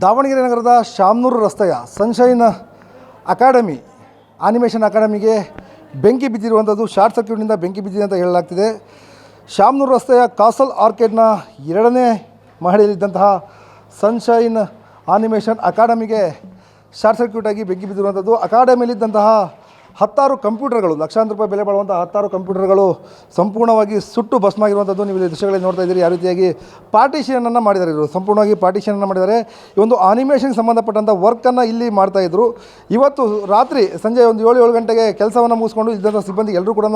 ದಾವಣಗೆರೆ ನಗರದ ಶಾಮನೂರು ರಸ್ತೆಯ sunshine academy animation ಅಕಾಡೆಮಿಗೆ ಬೆಂಕಿ ಬಿದ್ದಿರುವಂಥದ್ದು ಶಾರ್ಟ್ ಸರ್ಕ್ಯೂಟ್ನಿಂದ ಬೆಂಕಿ ಬಿದ್ದಿದೆ ಅಂತ ಹೇಳಲಾಗ್ತಿದೆ. ಶಾಮನೂರು ರಸ್ತೆಯ ಕಾಸಲ್ ಆರ್ಕೇಡ್ನ ಎರಡನೇ ಮಹಡಿಯಲ್ಲಿದ್ದಂತಹ ಸನ್ಶೈನ್ ಆನಿಮೇಷನ್ ಅಕಾಡೆಮಿಗೆ ಶಾರ್ಟ್ ಸರ್ಕ್ಯೂಟ್ ಆಗಿ ಬೆಂಕಿ ಬಿದ್ದಿರುವಂಥದ್ದು. ಅಕಾಡೆಮಿಯಲ್ಲಿದ್ದಂತಹ ಹತ್ತಾರು ಕಂಪ್ಯೂಟರ್ಗಳು, ಲಕ್ಷಾಂತರ ರೂಪಾಯಿ ಬೆಲೆ ಬಾಳುವಂಥ ಹತ್ತಾರು ಕಂಪ್ಯೂಟರ್ಗಳು ಸಂಪೂರ್ಣವಾಗಿ ಸುಟ್ಟು ಭಸ್ಮಾಗಿರುವಂಥದ್ದು ನೀವು ಇಲ್ಲಿ ದೃಶ್ಯಗಳಲ್ಲಿ ನೋಡ್ತಾ ಇದ್ದೀರಿ. ಯಾವ ರೀತಿಯಾಗಿ ಪಾರ್ಟಿಷನನ್ನು ಮಾಡಿದ್ದಾರೆ ಇವರು. ಸಂಪೂರ್ಣವಾಗಿ ಪಾರ್ಟಿಷನನ್ನು ಮಾಡಿದ್ದಾರೆ. ಈ ಒಂದು ಆನಿಮೇಷನ್ಗೆ ಸಂಬಂಧಪಟ್ಟಂಥ ವರ್ಕನ್ನು ಇಲ್ಲಿ ಮಾಡ್ತಾಯಿದ್ರು ಇವತ್ತು ರಾತ್ರಿ ಸಂಜೆ ಒಂದು ಏಳು ಏಳು ಗಂಟೆಗೆ ಕೆಲಸವನ್ನು ಮುಗಿಸ್ಕೊಂಡು ಇದ್ದಂಥ ಸಿಬ್ಬಂದಿ ಎಲ್ಲರೂ ಕೂಡ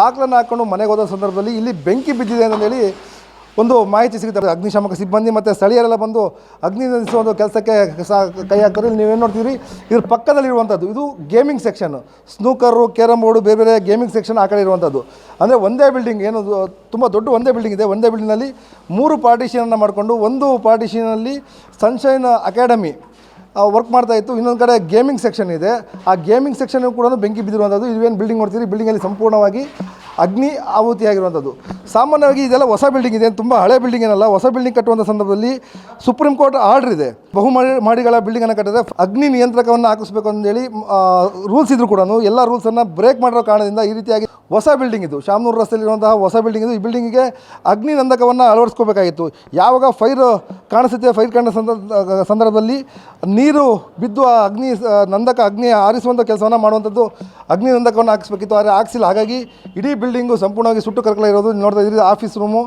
ಬಾಗಿಲನ್ನು ಹಾಕ್ಕೊಂಡು ಮನೆಗೆ ಹೋದ ಸಂದರ್ಭದಲ್ಲಿ ಇಲ್ಲಿ ಬೆಂಕಿ ಬಿದ್ದಿದೆ ಅಂತೇಳಿ ಒಂದು ಮಾಹಿತಿ ಸಿಗುತ್ತೆ. ಅಗ್ನಿಶಾಮಕ ಸಿಬ್ಬಂದಿ ಮತ್ತು ಸ್ಥಳೀಯರೆಲ್ಲ ಬಂದು ಅಗ್ನಿ ಒಂದು ಕೆಲಸಕ್ಕೆ ಕೈ ಇಲ್ಲಿ ನೀವೇನು ನೋಡ್ತೀರಿ? ಇದ್ರ ಪಕ್ಕದಲ್ಲಿರುವಂಥದ್ದು ಇದು gaming section snooker carrom board ಬೇರೆ ಬೇರೆ ಗೇಮಿಂಗ್ ಸೆಕ್ಷನ್ ಆ ಕಡೆ ಇರುವಂಥದ್ದು ಅಂದರೆ ಒಂದೇ ಬಿಲ್ಡಿಂಗ್ ಏನು ತುಂಬ ದೊಡ್ಡ ಒಂದೇ ಬಿಲ್ಡಿಂಗ್ ಇದೆ. ಒಂದೇ ಬಿಲ್ಡಿಂಗ್ನಲ್ಲಿ ಮೂರು ಪಾರ್ಟಿಷನನ್ನು ಮಾಡಿಕೊಂಡು ಒಂದು ಪಾರ್ಟಿಷನಲ್ಲಿ ಸನ್ಶೈನ್ ಅಕಾಡೆಮಿ ವರ್ಕ್ ಮಾಡ್ತಾ ಇತ್ತು. ಇನ್ನೊಂದು ಕಡೆ ಗೇಮಿಂಗ್ ಸೆಕ್ಷನ್ ಇದೆ. ಆ ಗೇಮಿಂಗ್ ಸೆಕ್ಷನ್ ಕೂಡ ಬೆಂಕಿ ಬಿದ್ದಿರುವಂಥದ್ದು ಇವೇನು ಬಿಲ್ಡಿಂಗ್ ನೋಡ್ತೀರಿ? ಬಿಲ್ಡಿಂಗಲ್ಲಿ ಸಂಪೂರ್ಣವಾಗಿ ಅಗ್ನಿ ಆಹುತಿಯಾಗಿರುವಂಥದ್ದು. ಸಾಮಾನ್ಯವಾಗಿ ಇದೆಲ್ಲ ಹೊಸ ಬಿಲ್ಡಿಂಗ್ ಇದೆ, ತುಂಬ ಹಳೆ ಬಿಲ್ಡಿಂಗ್ ಏನಲ್ಲ, ಹೊಸ ಬಿಲ್ಡಿಂಗ್ ಕಟ್ಟುವಂಥ ಸಂದರ್ಭದಲ್ಲಿ ಸುಪ್ರೀಂ ಕೋರ್ಟ್ ಆರ್ಡರ್ ಇದೆ. ಬಹುಮಹಡಿ ಮಾಡಿಗಳ ಬಿಲ್ಡಿಂಗನ್ನು ಕಟ್ಟಿದ್ರೆ ಅಗ್ನಿ ನಿಯಂತ್ರಕವನ್ನು ಹಾಕಿಸ್ಬೇಕು ಅಂತೇಳಿ ರೂಲ್ಸ್ ಇದ್ರು ಕೂಡ ಎಲ್ಲ ರೂಲ್ಸನ್ನು ಬ್ರೇಕ್ ಮಾಡಿರೋ ಕಾರಣದಿಂದ ಈ ರೀತಿಯಾಗಿ ಹೊಸ ಬಿಲ್ಡಿಂಗ್ ಇದು. ಶಾಮನೂರು ರಸ್ತೆಯಲ್ಲಿರುವಂತಹ ಹೊಸ ಬಿಲ್ಡಿಂಗ್ ಇದು. ಈ ಬಿಲ್ಡಿಂಗಿಗೆ ಅಗ್ನಿ ನಂದಕವನ್ನು ಅಳವಡಿಸ್ಕೋಬೇಕಾಗಿತ್ತು. ಯಾವಾಗ ಫೈರ್ ಕಾಣಿಸುತ್ತೆ ಫೈರ್ ಕಂಡ ಸಂದರ್ಭ ಸಂದರ್ಭದಲ್ಲಿ ನೀರು ಬಿದ್ದು ಆ ಅಗ್ನಿ ನಂದಕ ಅಗ್ನಿ ಆರಿಸುವಂಥ ಕೆಲಸವನ್ನು ಮಾಡುವಂಥದ್ದು ಅಗ್ನಿ ನಂದಕವನ್ನು ಹಾಕಿಸ್ಬೇಕಿತ್ತು. ಆದರೆ ಹಾಕ್ಸಿಲ್ಲ. ಹಾಗಾಗಿ ಇಡೀ ಬಿಲ್ಡಿಂಗು ಸಂಪೂರ್ಣವಾಗಿ ಸುಟ್ಟು ಕರ್ಕಲ ಇರೋದು. ಇಲ್ಲಿ ನೋಡ್ತಾ ಇದ್ದೀರಿ ಆಫೀಸ್ ರೂಮು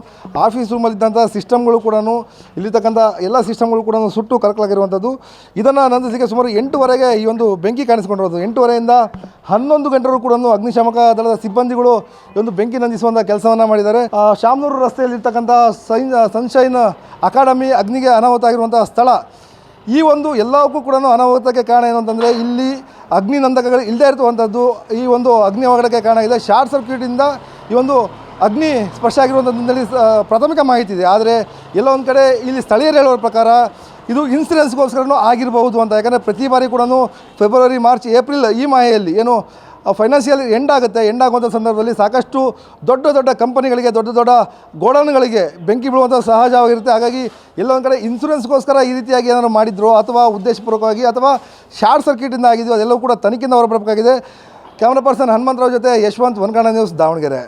ಆಫೀಸ್ ರೂಮಲ್ಲಿದ್ದಂಥ ಸಿಸ್ಟಮ್ಗಳು ಕೂಡ ಇಲ್ಲಿರ್ತಕ್ಕಂಥ ಎಲ್ಲ ಸಿಸ್ಟಮ್ಗಳು ಕೂಡ ಸುಟ್ಟು ಕರ್ಕಲಾಗಿರುವಂಥದ್ದು ಇದನ್ನು ನಂದಿಸಿಗೆ ಸುಮಾರು ಎಂಟುವರೆಗೆ ಈ ಒಂದು ಬೆಂಕಿ ಕಾಣಿಸ್ಕೊಂಡಿರೋದು. ಎಂಟುವರೆಯಿಂದ ಹನ್ನೊಂದು ಗಂಟೆಗೂ ಕೂಡ ಅಗ್ನಿಶಾಮಕ ದಳದ ಸಿಬ್ಬಂದಿಗಳು ಈ ಒಂದು ಬೆಂಕಿ ನಂದಿಸುವಂಥ ಕೆಲಸವನ್ನು ಮಾಡಿದ್ದಾರೆ. ಶಾಮನೂರು ರಸ್ತೆಯಲ್ಲಿರ್ತಕ್ಕಂಥ ಸೈನ್, ಸನ್ಶೈನ್ ಅಕಾಡೆಮಿ ಅಗ್ನಿಗೆ ಅನಾಹುತ ಆಗಿರುವಂಥ ಸ್ಥಳ. ಈ ಒಂದು ಎಲ್ಲವಕ್ಕೂ ಕೂಡ ಅನಾಹುತಕ್ಕೆ ಕಾರಣ ಏನು ಅಂತಂದರೆ, ಇಲ್ಲಿ ಅಗ್ನಿ ನಂದಕಗಳು ಇಲ್ಲದೇ ಇರುವಂಥದ್ದು, ಈ ಒಂದು ಅಗ್ನಿ ಅವಘಡಕ್ಕೆ ಕಾರಣ ಇದೆ. ಶಾರ್ಟ್ ಸರ್ಕ್ಯೂಟಿಂದ ಈ ಒಂದು ಅಗ್ನಿ ಸ್ಪರ್ಶ ಆಗಿರುವಂಥದ್ದು ಸ- ಪ್ರಾಥಮಿಕ ಮಾಹಿತಿ ಇದೆ. ಆದರೆ ಎಲ್ಲ ಒಂದು ಕಡೆ ಇಲ್ಲಿ ಸ್ಥಳೀಯರು ಹೇಳುವ ಪ್ರಕಾರ ಇದು ಇನ್ಸೂರೆನ್ಸ್ಗೋಸ್ಕರನೂ ಆಗಿರಬಹುದು ಅಂತ. ಯಾಕಂದರೆ ಪ್ರತಿ ಬಾರಿ ಕೂಡ ಫೆಬ್ರವರಿ ಮಾರ್ಚ್ ಏಪ್ರಿಲ್ ಈ ಮಾಹೆಯಲ್ಲಿ ಏನು ಫೈನಾನ್ಷಿಯಲ್ ಎಂಡ್ ಆಗುತ್ತೆ ಎಂಡ್ ಆಗುವಂಥ ಸಂದರ್ಭದಲ್ಲಿ ಸಾಕಷ್ಟು ದೊಡ್ಡ ದೊಡ್ಡ ಕಂಪನಿಗಳಿಗೆ, ದೊಡ್ಡ ದೊಡ್ಡ ಗೋಡೌನ್ಗಳಿಗೆ ಬೆಂಕಿ ಬೀಳುವಂಥ ಸಹಜವಾಗಿರುತ್ತೆ. ಹಾಗಾಗಿ ಎಲ್ಲೊಂದು ಕಡೆ ಇನ್ಸೂರೆನ್ಸ್ಗೋಸ್ಕರ ಈ ರೀತಿಯಾಗಿ ಏನಾದರೂ ಮಾಡಿದ್ರು ಅಥವಾ ಉದ್ದೇಶಪೂರ್ವಕವಾಗಿ ಅಥವಾ ಶಾರ್ಟ್ ಸರ್ಕ್ಯೂಟಿಂದ ಆಗಿದೆಯೋ ಅದೆಲ್ಲವೂ ಕೂಡ ತನಿಖೆಯಿಂದ ಹೊರಬರಬೇಕಾಗಿದೆ. ಕ್ಯಾಮ್ರಾ ಪರ್ಸನ್ ಹನುಮಂತರಾವ್ ಜೊತೆ ಯಶವಂತ್ ವನ್ಕಣ ನ್ಯೂಸ್ ದಾವಣಗೆರೆ.